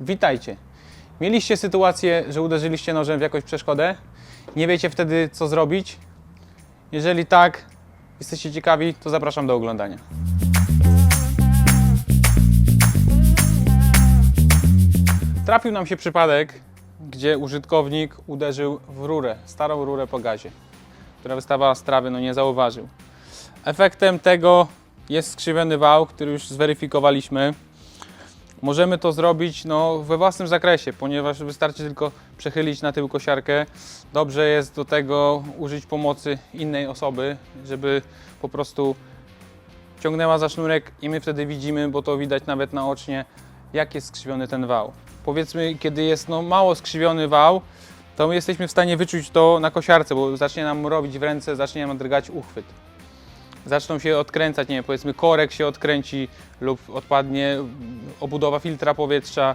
Witajcie. Mieliście sytuację, że uderzyliście nożem w jakąś przeszkodę? Nie wiecie wtedy, co zrobić? Jeżeli tak, jesteście ciekawi, to zapraszam do oglądania. Trafił nam się przypadek, gdzie użytkownik uderzył w rurę, starą rurę po gazie, która wystawała z trawy, no nie zauważył. Efektem tego jest skrzywiony wał, który już zweryfikowaliśmy. Możemy to zrobić no, we własnym zakresie, ponieważ wystarczy tylko przechylić na tył kosiarkę. Dobrze jest do tego użyć pomocy innej osoby, żeby po prostu ciągnęła za sznurek i my wtedy widzimy, bo to widać nawet naocznie, jak jest skrzywiony ten wał. Powiedzmy, kiedy jest no, mało skrzywiony wał, to my jesteśmy w stanie wyczuć to na kosiarce, bo zacznie nam robić w ręce, zacznie nam drgać uchwyt zaczną się odkręcać, nie wiem, powiedzmy korek się odkręci lub odpadnie obudowa filtra powietrza,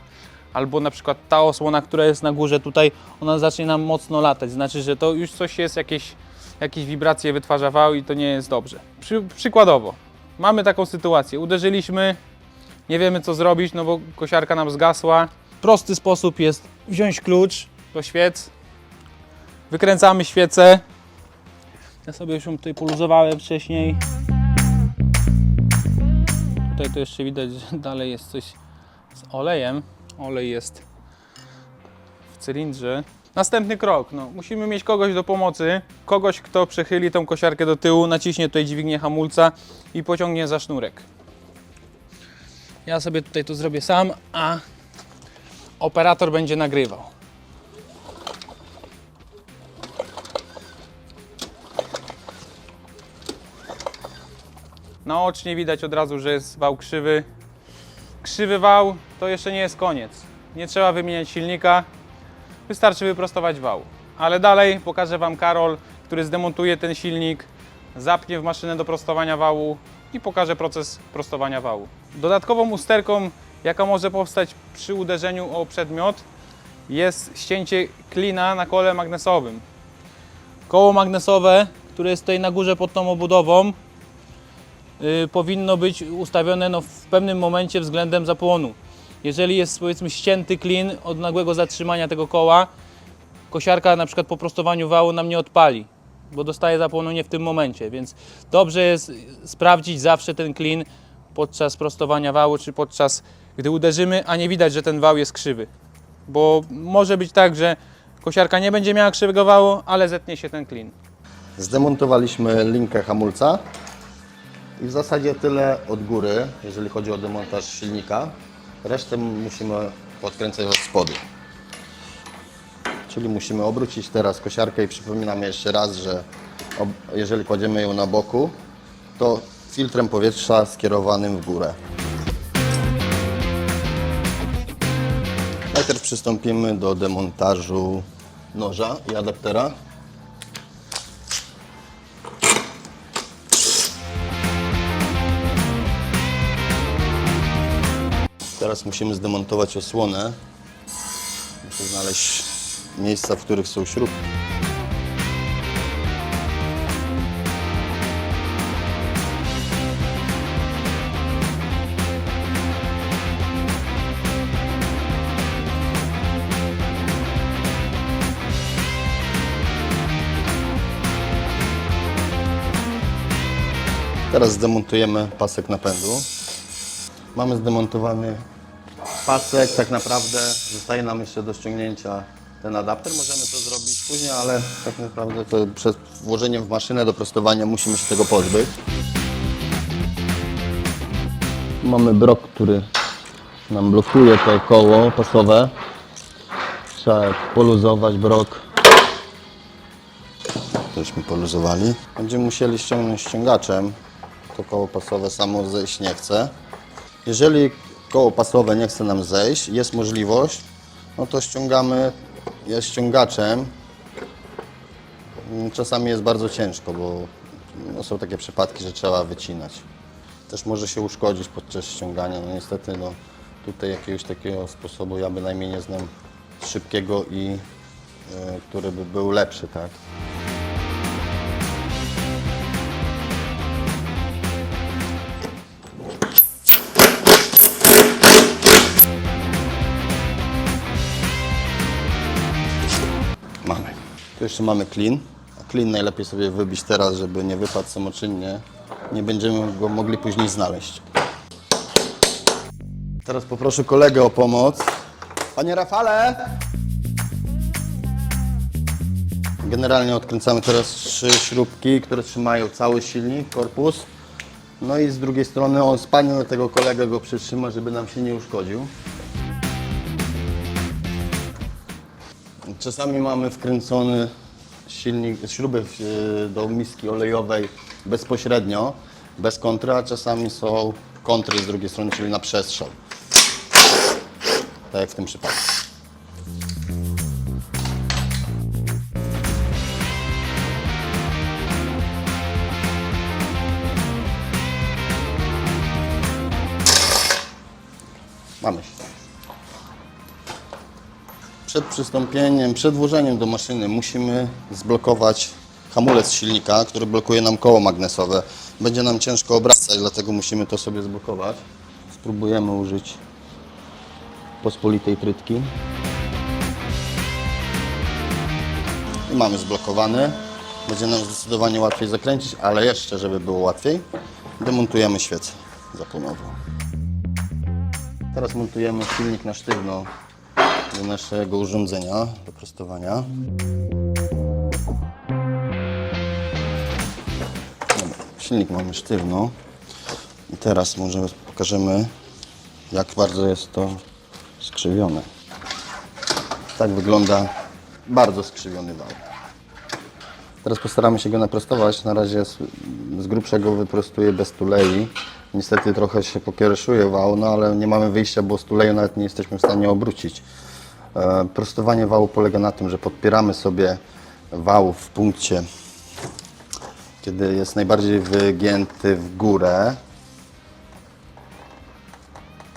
albo na przykład ta osłona, która jest na górze tutaj, ona zacznie nam mocno latać, znaczy, że to już coś jest, jakieś, jakieś wibracje wytwarza wał i to nie jest dobrze. Przy, przykładowo, mamy taką sytuację, uderzyliśmy, nie wiemy co zrobić, no bo kosiarka nam zgasła. Prosty sposób jest wziąć klucz do świec, wykręcamy świecę, ja sobie już ją tutaj poluzowałem wcześniej. Tutaj to jeszcze widać, że dalej jest coś z olejem. Olej jest w cylindrze. Następny krok. No, musimy mieć kogoś do pomocy. Kogoś, kto przechyli tą kosiarkę do tyłu, naciśnie tutaj dźwignię hamulca i pociągnie za sznurek. Ja sobie tutaj to zrobię sam, a operator będzie nagrywał. Naocznie widać od razu, że jest wał krzywy. Krzywy wał to jeszcze nie jest koniec. Nie trzeba wymieniać silnika, wystarczy wyprostować wał. Ale dalej pokażę Wam Karol, który zdemontuje ten silnik, zapnie w maszynę do prostowania wału i pokaże proces prostowania wału. Dodatkową usterką, jaka może powstać przy uderzeniu o przedmiot, jest ścięcie klina na kole magnesowym. Koło magnesowe, które jest tutaj na górze pod tą obudową, powinno być ustawione no, w pewnym momencie względem zapłonu. Jeżeli jest powiedzmy ścięty klin od nagłego zatrzymania tego koła, kosiarka na przykład po prostowaniu wału nam nie odpali, bo dostaje zapłonu nie w tym momencie, więc dobrze jest sprawdzić zawsze ten klin podczas prostowania wału, czy podczas gdy uderzymy, a nie widać, że ten wał jest krzywy. Bo może być tak, że kosiarka nie będzie miała krzywego wału, ale zetnie się ten klin. Zdemontowaliśmy linkę hamulca i w zasadzie tyle od góry, jeżeli chodzi o demontaż silnika. Resztę musimy podkręcać od spodu. Czyli musimy obrócić teraz kosiarkę i przypominam jeszcze raz, że jeżeli kładziemy ją na boku, to filtrem powietrza skierowanym w górę. Najpierw przystąpimy do demontażu noża i adaptera. Teraz musimy zdemontować osłonę. Muszę znaleźć miejsca, w których są śrubki. Teraz zdemontujemy pasek napędu. Mamy zdemontowany pasek, tak naprawdę zostaje nam jeszcze do ściągnięcia ten adapter. Możemy to zrobić później, ale tak naprawdę to przed włożeniem w maszynę do prostowania musimy się tego pozbyć. Mamy brok, który nam blokuje to koło pasowe. Trzeba poluzować brok. Tośmy poluzowali. Będziemy musieli ściągnąć ściągaczem. To koło pasowe samo zejść nie chce. Jeżeli koło pasowe nie chce nam zejść, jest możliwość, no to ściągamy je ściągaczem. Mm, Czasami jest bardzo ciężko, bo no, są takie przypadki, że trzeba wycinać. Też może się uszkodzić podczas ściągania. No niestety no, tutaj jakiegoś takiego sposobu ja bynajmniej nie znam szybkiego i e, który by był lepszy, tak? Jeszcze mamy. A klin najlepiej sobie wybić teraz, żeby nie wypadł samoczynnie. Nie będziemy go mogli później znaleźć. Teraz poproszę kolegę o pomoc. Panie Rafale! Generalnie odkręcamy teraz trzy śrubki, które trzymają cały silnik, korpus. No i z drugiej strony on spadnie na tego kolegę, go przytrzyma, żeby nam się nie uszkodził. Czasami mamy wkręcony silnik, śruby do miski olejowej bezpośrednio, bez kontry, a czasami są kontry z drugiej strony, czyli na przestrzał. Tak jak w tym przypadku. Przystąpieniem, przed włożeniem do maszyny musimy zblokować hamulec silnika, który blokuje nam koło magnesowe. Będzie nam ciężko obracać, dlatego musimy to sobie zblokować. Spróbujemy użyć pospolitej trytki. I mamy zblokowany. Będzie nam zdecydowanie łatwiej zakręcić, ale jeszcze, żeby było łatwiej, demontujemy świecę zapłonową. Teraz montujemy silnik na sztywno do naszego urządzenia do prostowania. Silnik mamy sztywno i teraz może pokażemy jak bardzo jest to skrzywione. Tak wygląda bardzo skrzywiony wał. Teraz postaramy się go naprostować. Na razie z, z grubszego wyprostuję bez tulei. Niestety trochę się pokiereszuje wał, no ale nie mamy wyjścia, bo z tuleju nawet nie jesteśmy w stanie obrócić. E, prostowanie wału polega na tym, że podpieramy sobie wał w punkcie, kiedy jest najbardziej wygięty w górę.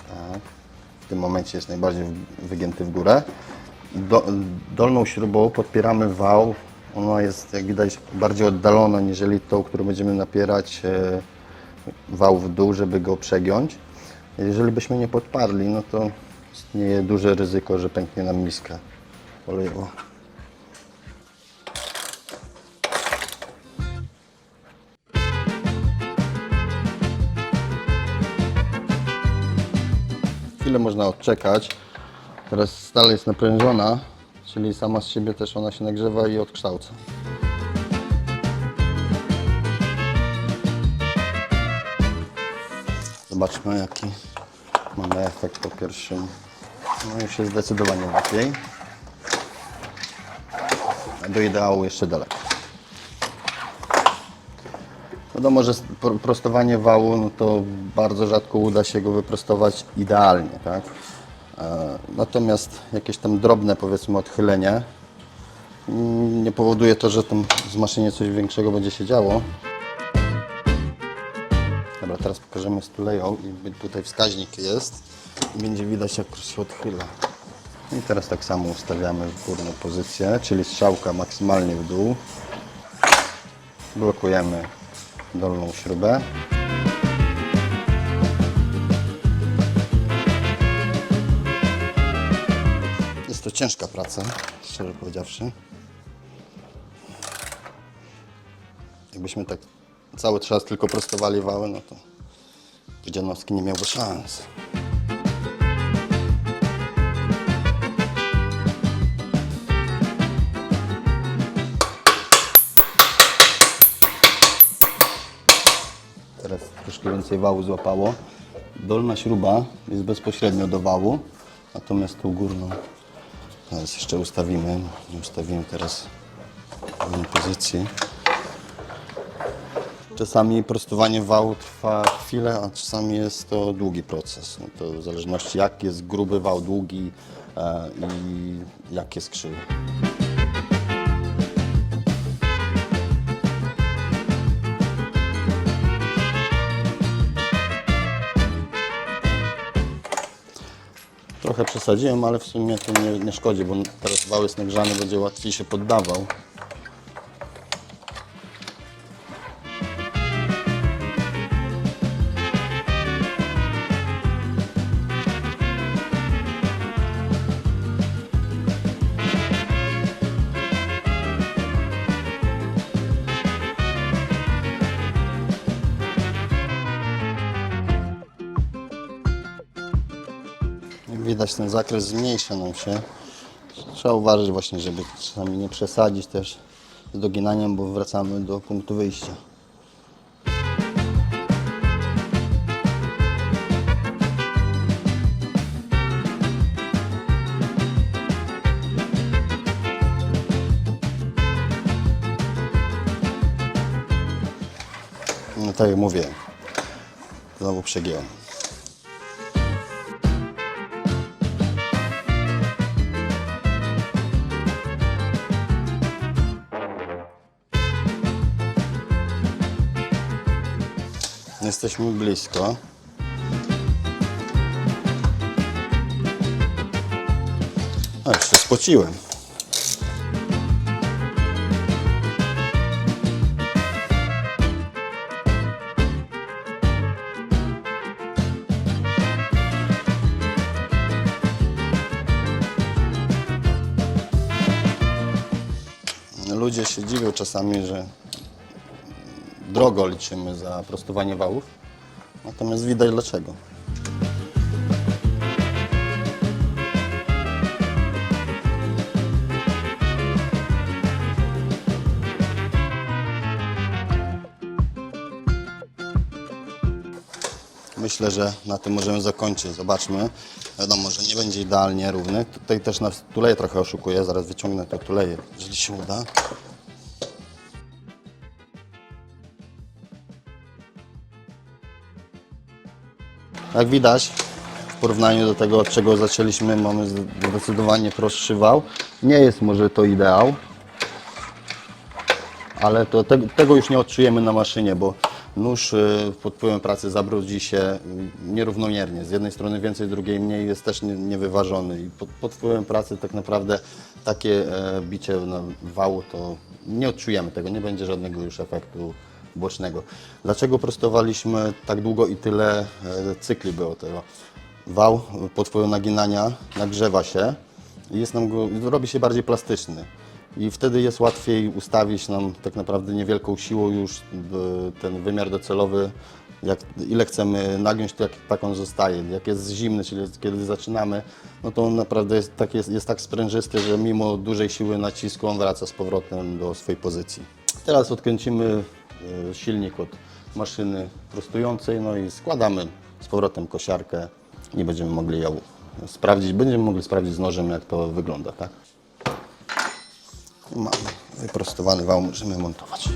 Tak. W tym momencie jest najbardziej wygięty w górę. Do, dolną śrubą podpieramy wał. Ona jest, jak widać, bardziej oddalona niżeli tą, którą będziemy napierać e, wał w dół, żeby go przegiąć. Jeżeli byśmy nie podparli, no to istnieje duże ryzyko, że pęknie nam miska olejowa. Chwilę można odczekać. Teraz stal jest naprężona, czyli sama z siebie też ona się nagrzewa i odkształca. Zobaczmy jaki mamy efekt po pierwszym. No już jest zdecydowanie lepiej. Do ideału jeszcze daleko. Wiadomo, że pro- prostowanie wału, no to bardzo rzadko uda się go wyprostować idealnie, tak? E, Natomiast jakieś tam drobne, powiedzmy, odchylenie mm, nie powoduje to, że tam w maszynie coś większego będzie się działo. Teraz pokażemy z tuleją i tutaj wskaźnik jest i będzie widać jak się odchyla. I teraz tak samo ustawiamy w górną pozycję, czyli strzałka maksymalnie w dół. Blokujemy dolną śrubę. Jest to ciężka praca, szczerze powiedziawszy. Jakbyśmy tak cały czas tylko prostowali wały, no to Dzianowski nie miałby szans. Teraz troszkę więcej wału złapało. Dolna śruba jest bezpośrednio do wału, natomiast tą górną teraz jeszcze ustawimy. Nie ustawimy teraz w pewnej pozycji. Czasami prostowanie wału trwa chwilę, a czasami jest to długi proces. No to w zależności jak jest gruby wał, długi e, i jak jest krzywy. Trochę przesadziłem, ale w sumie to nie, nie szkodzi, bo teraz wał jest nagrzany, będzie łatwiej się poddawał. Widać ten zakres zmniejsza nam się. Trzeba uważać właśnie, żeby czasami nie przesadzić też z doginaniem, bo wracamy do punktu wyjścia. No tak jak mówię, znowu przegiąłem. Jesteśmy blisko. A, się spociłem. Ludzie się dziwią czasami, że drogo liczymy za prostowanie wałów, natomiast widać dlaczego. Myślę, że na tym możemy zakończyć. Zobaczmy. Wiadomo, że nie będzie idealnie równy. Tutaj też nas tuleje trochę oszukuje. Zaraz wyciągnę to tuleje, jeżeli się uda. Jak widać, w porównaniu do tego, od czego zaczęliśmy, mamy zdecydowanie prostszy wał. Nie jest może to ideał, ale to te, tego już nie odczujemy na maszynie, bo nóż y, pod wpływem pracy zabrudzi się y, nierównomiernie. Z jednej strony więcej, z drugiej mniej, jest też nie- niewyważony. I pod, pod wpływem pracy tak naprawdę takie e, bicie wału to nie odczujemy tego, nie będzie żadnego już efektu bocznego. Dlaczego prostowaliśmy tak długo i tyle e, cykli było tego? Wał pod wpływem naginania nagrzewa się i jest nam go, robi się bardziej plastyczny. I wtedy jest łatwiej ustawić nam tak naprawdę niewielką siłą już e, ten wymiar docelowy, jak, ile chcemy nagiąć, to jak tak on zostaje. Jak jest zimny, czyli kiedy zaczynamy, no to on naprawdę jest tak, jest, jest tak sprężysty, że mimo dużej siły nacisku on wraca z powrotem do swojej pozycji. Teraz odkręcimy silnik od maszyny prostującej, no i składamy z powrotem kosiarkę i będziemy mogli ją sprawdzić, będziemy mogli sprawdzić z nożem, jak to wygląda, tak? Mamy wyprostowany wał, możemy montować.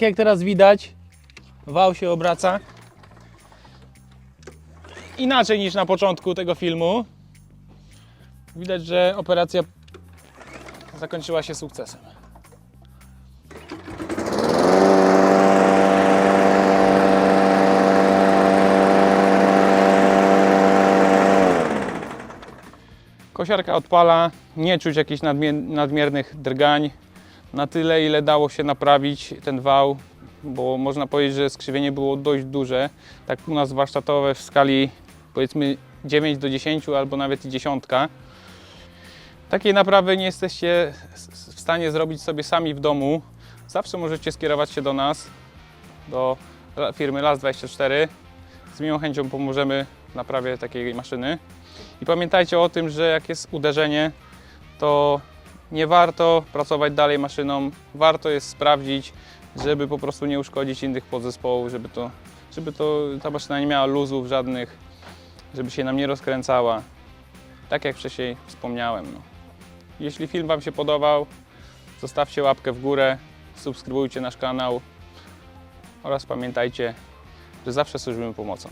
Tak jak teraz widać, wał się obraca inaczej niż na początku tego filmu. Widać, że operacja zakończyła się sukcesem. Kosiarka odpala, nie czuć jakichś nadmier- nadmiernych drgań. Na tyle, ile dało się naprawić ten wał, bo można powiedzieć, że skrzywienie było dość duże. Tak u nas warsztatowe w skali powiedzmy 9 do 10 albo nawet i dziesiątka. Takiej naprawy nie jesteście w stanie zrobić sobie sami w domu. Zawsze możecie skierować się do nas, do firmy LAS24. Z miłą chęcią pomożemy w naprawie takiej maszyny. I pamiętajcie o tym, że jak jest uderzenie, to nie warto pracować dalej maszyną. Warto jest sprawdzić, żeby po prostu nie uszkodzić innych podzespołów, żeby, to, żeby to, ta maszyna nie miała luzów żadnych, żeby się nam nie rozkręcała. Tak jak wcześniej wspomniałem. No. Jeśli film Wam się podobał, zostawcie łapkę w górę, subskrybujcie nasz kanał oraz pamiętajcie, że zawsze służymy pomocą.